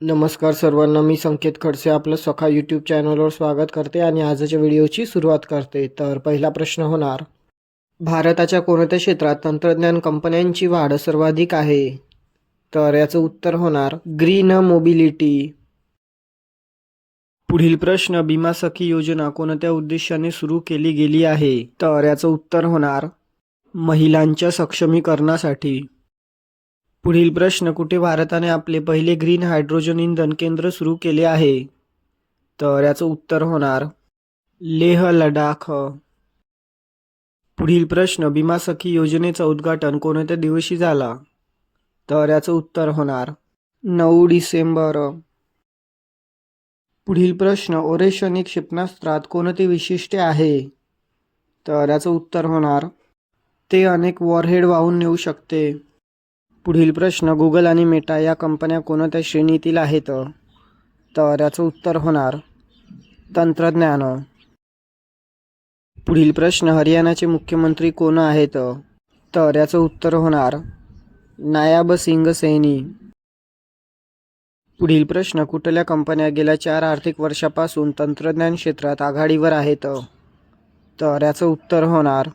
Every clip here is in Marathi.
नमस्कार सर्वांना मी संकेत खडसे आपलं सखा यूट्यूब चॅनलवर स्वागत करते आणि आजच्या व्हिडिओची सुरुवात करते. तर पहिला प्रश्न होणार भारताच्या कोणत्या क्षेत्रात तंत्रज्ञान कंपन्यांची वाढ सर्वाधिक आहे? तर याचं उत्तर होणार ग्रीन मोबिलिटी. पुढील प्रश्न बिमा सखी योजना कोणत्या उद्देशाने सुरू केली गेली आहे? तर याचं उत्तर होणार महिलांच्या सक्षमीकरणासाठी. पुढील प्रश्न कुठे भारताने आपले पहिले ग्रीन हायड्रोजन इंधन केंद्र सुरू केले आहे? तर याचं उत्तर होणार लेह लडाख. पुढील प्रश्न भीमा सखी योजनेचं उद्घाटन कोणत्या दिवशी झाला? तर याचं उत्तर होणार नऊ डिसेंबर. पुढील प्रश्न ओरेशनिक क्षेपणास्त्रात कोणते विशिष्ट आहे? तर याचं उत्तर होणार ते अनेक वॉरहेड वाहून नेऊ शकते. पुढील प्रश्न गुगल आणि मेटा या कंपन्या कोणत्या श्रेणीतील आहेत? तर याचं उत्तर होणार तंत्रज्ञान. पुढील प्रश्न हरियाणाचे मुख्यमंत्री कोण आहेत? तर याचं उत्तर होणार नायाब सिंग सैनी. पुढील प्रश्न कुठल्या कंपन्या गेल्या चार आर्थिक वर्षापासून तंत्रज्ञान क्षेत्रात आघाडीवर आहेत? तर याचं उत्तर होणार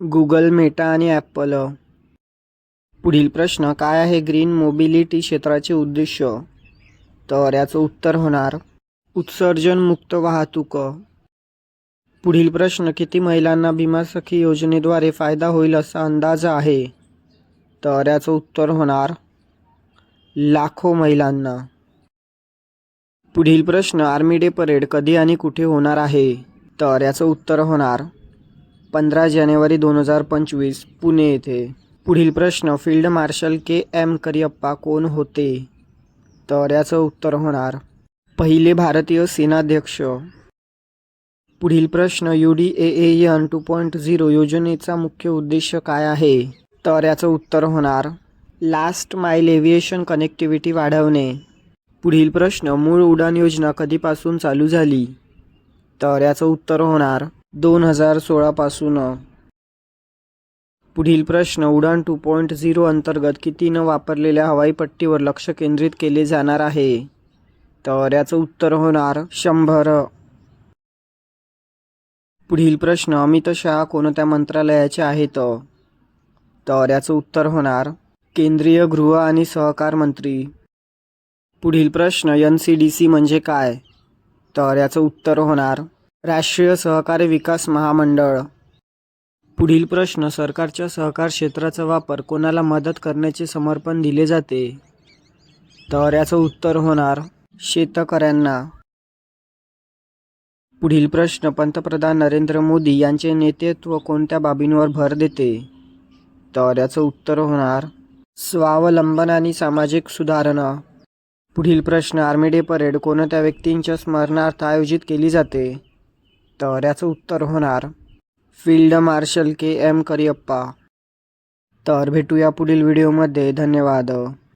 गुगल मेटा आणि ॲपल पुढील प्रश्न काय आहे ग्रीन मोबिलिटी क्षेत्राचे उद्दिष्ट तर याचं उत्तर होणार उत्सर्जन मुक्त वाहतूक. पुढील प्रश्न किती महिलांना भीमा सखी योजनेद्वारे फायदा होईल असा अंदाज आहे? तर याचं उत्तर होणार लाखो महिलांना. पुढील प्रश्न आर्मी डे परेड कधी आणि कुठे होणार आहे? तर याचं उत्तर होणार पंधरा जानेवारी दोन हजार पंचवीस पुणे येथे. पुढील प्रश्न field marshal K M Cariappa कोण होते? तर याचं उत्तर होणार पहिले भारतीय सेनाध्यक्ष. पुढील प्रश्न U D A N two point zero योजनेचा मुख्य उद्देश काय आहे? तर याचं उत्तर होणार लास्ट माईल एव्हिएशन कनेक्टिव्हिटी वाढवणे. पुढील प्रश्न मूळ उडान योजना कधीपासून चालू झाली? तर याचं उत्तर होणार दोन हजार सोळापासून. पुढील प्रश्न उडान टू पॉईंट झिरो अंतर्गत किती न वापरलेल्या हवाईपट्टीवर लक्ष केंद्रित केले जाणार आहे? तर याचं उत्तर होणार शंभर. पुढील प्रश्न अमित शहा कोणत्या मंत्रालयाचे आहेत? तर याचं उत्तर होणार केंद्रीय गृह आणि सहकार मंत्री. पुढील प्रश्न एन सी डी सी म्हणजे काय? तर याचं उत्तर होणार राष्ट्रीय सहकारी विकास महामंडळ. पुढील प्रश्न सरकारच्या सहकार क्षेत्राचा वापर कोणाला मदत करण्याचे समर्पण दिले जाते? तर याचं उत्तर होणार शेतकऱ्यांना. पुढील प्रश्न पंतप्रधान नरेंद्र मोदी यांचे नेतृत्व कोणत्या बाबींवर भर देते? तर याचं उत्तर होणार स्वावलंबन आणि सामाजिक सुधारणा. पुढील प्रश्न आर्मी डे परेड कोणत्या व्यक्तींच्या स्मरणार्थ आयोजित केली जाते? तर याचं उत्तर होणार field marshal K M Cariappa तर भेटूया पुढील व्हिडिओमध्ये. धन्यवाद.